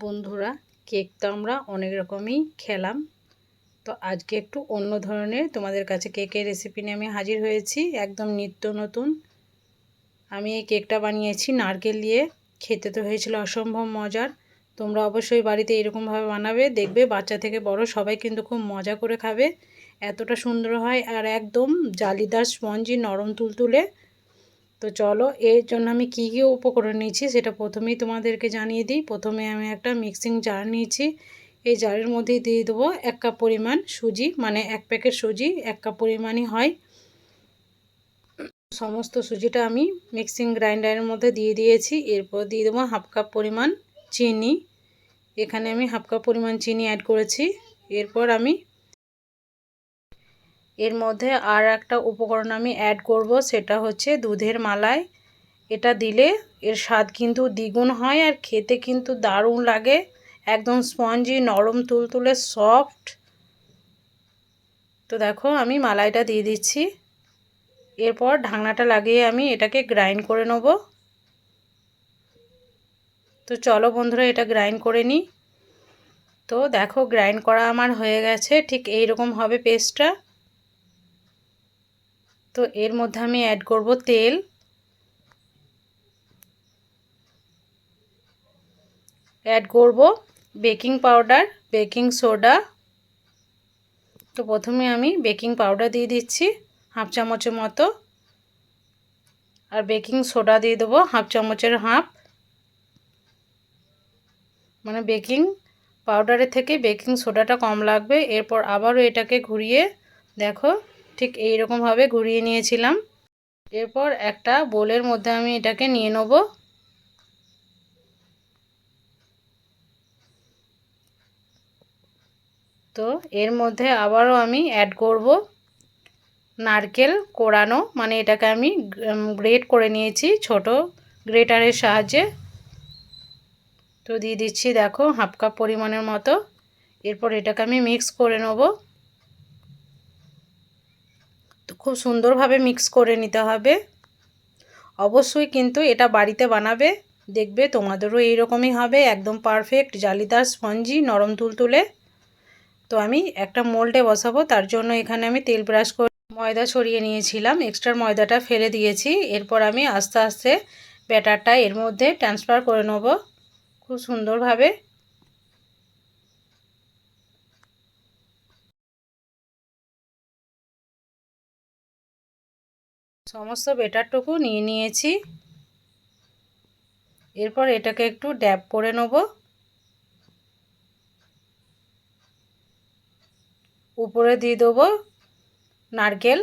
বন্ধুরা, কেক তো আমরা অনেক রকমই খেলাম। তো আজকে একটু অন্য ধরনের তোমাদের কাছে কেকের রেসিপি নিয়ে আমি হাজির হয়েছি, একদম নিত্য নতুন। আমি এই কেকটা বানিয়েছি নারকেল দিয়ে, খেতে তো হয়েছিল অসম্ভব মজার। তোমরা অবশ্যই বাড়িতে এরকমভাবে বানাবে, দেখবে বাচ্চা থেকে বড় সবাই কিন্তু খুব মজা করে খাবে। এতটা সুন্দর হয় আর একদম জালিদার স্পঞ্জি নরম তুলতুলে তো চলো, এর জন্য আমি কী কী উপকরণ নিয়েছি সেটা প্রথমেই তোমাদেরকে জানিয়ে দিই। প্রথমে আমি একটা মিক্সিং জার নিয়েছি। এই জারের মধ্যেই দিয়ে দেবো এক কাপ পরিমাণ সুজি মানে এক প্যাকেট সুজি, এক কাপ পরিমাণই হয়। সমস্ত সুজিটা আমি মিক্সিং গ্রাইন্ডারের মধ্যে দিয়ে দিয়েছি। এরপর দিয়ে দেবো হাফ কাপ পরিমাণ চিনি। এখানে আমি হাফ কাপ পরিমাণ চিনি অ্যাড করেছি। এরপর আমি এর মধ্যে আর একটা উপকরণ আমি অ্যাড করব, সেটা হচ্ছে দুধের মালাই। এটা দিলে এর স্বাদ কিন্তু দ্বিগুণ হয় আর খেতে কিন্তু দারুণ লাগে। একদম স্পঞ্জি, নরম, তুলতুলে সফট তো দেখো, আমি মালাইটা দিয়ে দিচ্ছি। এরপর ঢাকনাটা লাগিয়ে আমি এটাকে গ্রাইন্ড করে নেব। তো চলো বন্ধুরা, এটা গ্রাইন্ড করে নিই। তো দেখো গ্রাইন্ড করা আমার হয়ে গেছে। ঠিক এই রকম হবে পেস্টটা তো এর মধ্যে আমি অ্যাড করব তেল। অ্যাড করব বেকিং পাউডার বেকিং সোডা তো প্রথমে আমি বেকিং পাউডার দিয়ে দিচ্ছি হাফ চামচের মতো। আর বেকিং সোডা দিয়ে দেবো হাফ চামচের হাফ মানে বেকিং পাউডারের থেকে বেকিং সোডাটা কম লাগবে। এরপর আবারও এটাকে ঘুরিয়ে দেখো ঠিক এই রকমভাবে ঘুরিয়ে নিয়েছিলাম। এরপর একটা বোলের মধ্যে আমি এটাকে নিয়ে নেব। তো এর মধ্যে আবারও আমি অ্যাড করব নারকেল কোড়ানো মানে এটাকে আমি গ্রেট করে নিয়েছি ছোট গ্রেটারের সাহায্যে। তো দিয়ে দিচ্ছি দেখো হাফ কাপ পরিমাণের মতো। এরপর এটাকে আমি মিক্স করে নেব। খুব সুন্দরভাবে মিক্স করে নিতে হবে। অবশ্যই কিন্তু এটা বাড়িতে বানাবে। দেখবে তোমাদেরও এইরকমই হবে, একদম পারফেক্ট জালিদার স্পঞ্জি নরম তুলতুলে। তো আমি একটা মোল্ডে বসাবো, তার জন্য এখানে আমি তেল ব্রাশ করে ময়দা ছড়িয়ে নিয়েছিলাম। এক্সট্রা ময়দাটা ফেলে দিয়েছি। এরপর আমি আস্তে আস্তে ব্যাটারটা এর মধ্যে ট্রান্সফার করে নেব। খুব সুন্দরভাবে সমস্ত বেটারটুকু নিয়ে নিয়েছি। এরপর এটাকে একটু ড্যাব করে নেব। উপরে দিয়ে দেবো নারকেল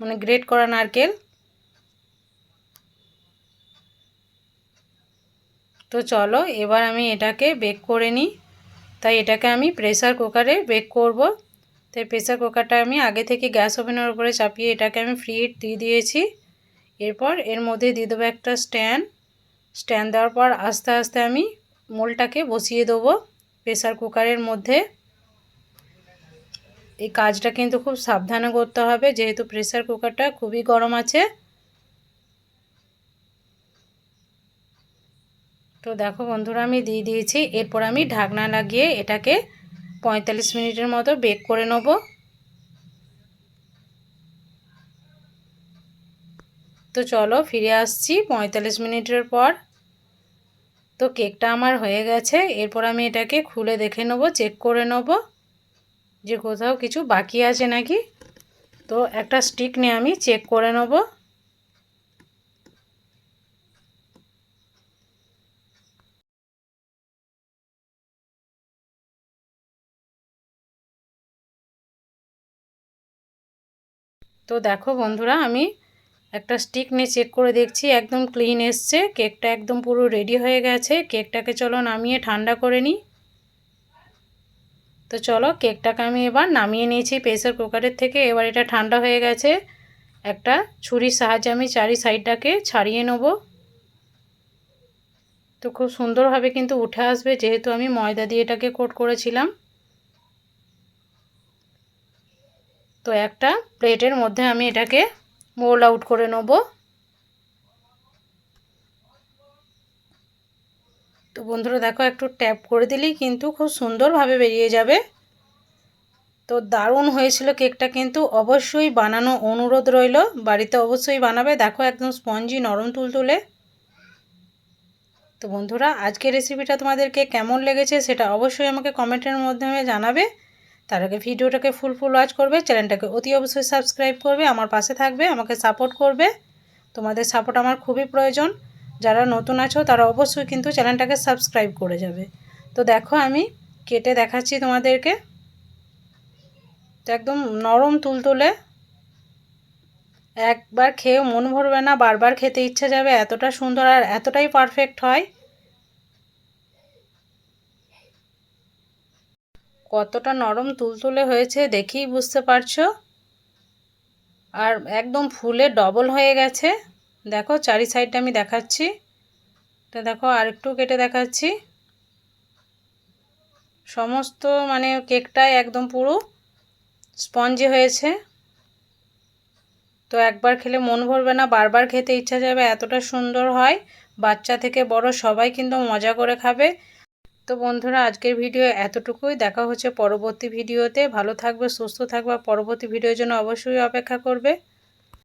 মানে গ্রেট করা নারকেল। তো চলো, এবার আমি এটাকে বেক করে নিই। তাই এটাকে আমি প্রেসার কুকারে বেক করব। তো প্রেসার কুকারটা আমি আগে থেকে গ্যাস ওভেনের উপরে চাপিয়ে এটাকে আমি ফ্রি হিট দিয়ে দিয়েছি। এরপর এর মধ্যে দিয়ে দেবো একটা স্ট্যান্ড স্ট্যান্ড দেওয়ার পর আস্তে আস্তে আমি মোলটাকে বসিয়ে দেবো প্রেসার কুকারের মধ্যে। এই কাজটা কিন্তু খুব সাবধানে করতে হবে, যেহেতু প্রেসার কুকারটা খুবই গরম আছে। তো দেখো বন্ধুরা আমি দিয়ে দিয়েছি, এরপর আমি ঢাকনা লাগিয়ে এটাকে পঁয়তাল্লিশ মিনিটের মতো বেক করে নেব। তো চলো ফিরে আসছি পঁয়তাল্লিশ মিনিটের পর। তো কেকটা আমার হয়ে গেছে, এরপর আমি এটাকে খুলে দেখে নেব, চেক করে নেব যে কোথাও কিছু বাকি আছে নাকি। তো একটা স্টিক নিয়ে আমি চেক করে নেব। তো দেখো বন্ধুরা, আমি একটা স্টিক নিয়ে চেক করে দেখছি, একদম ক্লিন এসছে। কেকটা একদম পুরো রেডি হয়ে গেছে। কেকটাকে চলো নামিয়ে ঠান্ডা করে নিই। তো চলো কেকটাকে আমি এবার নামিয়ে নিয়েছি প্রেসার কুকারের থেকে। এবার এটা ঠান্ডা হয়ে গেছে। একটা ছুরির সাহায্যে আমি চারি সাইডটাকে ছাড়িয়ে নেব। তো খুব সুন্দরভাবে কিন্তু উঠে আসবে, যেহেতু আমি ময়দা দিয়ে এটাকে কোট করেছিলাম। তো একটা প্লেটের মধ্যে আমি এটাকে মোল আউট করে নেব। তো বন্ধুরা দেখো, একটু ট্যাপ করে দিলেই কিন্তু খুব সুন্দরভাবে বেরিয়ে যাবে। তো দারুণ হয়েছিল কেকটা কিন্তু অবশ্যই বানানো অনুরোধ রইল। বাড়িতে অবশ্যই বানাবে। দেখো, একদম স্পঞ্জি নরম তুলতুলে। তো বন্ধুরা, আজকের রেসিপিটা তোমাদেরকে কেমন লেগেছে সেটা অবশ্যই আমাকে কমেন্টের মাধ্যমে জানাবে। তার আগে ভিডিওটাকে ফুল ফুল ওয়াচ করবে চ্যানেলটাকে অতি অবশ্যই সাবস্ক্রাইব করবে, আমার পাশে থাকবে, আমাকে সাপোর্ট করবে। তোমাদের সাপোর্ট আমার খুবই প্রয়োজন। যারা নতুন আছো, তারা অবশ্যই কিন্তু চ্যানেলটাকে সাবস্ক্রাইব করে যাবে। তো দেখো আমি কেটে দেখাচ্ছি তোমাদেরকে। একদম নরম তুলতুলে একবার খেয়ে মন ভরবে না, বারবার খেতে ইচ্ছা যাবে, এতটা সুন্দর আর এতটাই পারফেক্ট হয়। কতটা নরম তুলতুলে হয়েছে দেখেই বুঝতে পারছ? আর একদম ফুলে ডবল হয়ে গেছে। দেখো, চারি সাইডটা আমি দেখাচ্ছি। তো দেখো আর একটু কেটে দেখাচ্ছি। সমস্ত মানে কেকটাই একদম পুরো স্পঞ্জি হয়েছে। তো একবার খেলে মন ভরবে না, বারবার খেতে ইচ্ছা যাবে, এতটা সুন্দর হয়। বাচ্চা থেকে বড় সবাই কিন্তু মজা করে খাবে। তো বন্ধুরা, আজকের ভিডিও এতটুকুই। দেখা হচ্ছে পরবর্তী ভিডিওতে। ভালো থাকবে, সুস্থ থাকবে পরবর্তী ভিডিওর জন্য অবশ্যই অপেক্ষা করবে।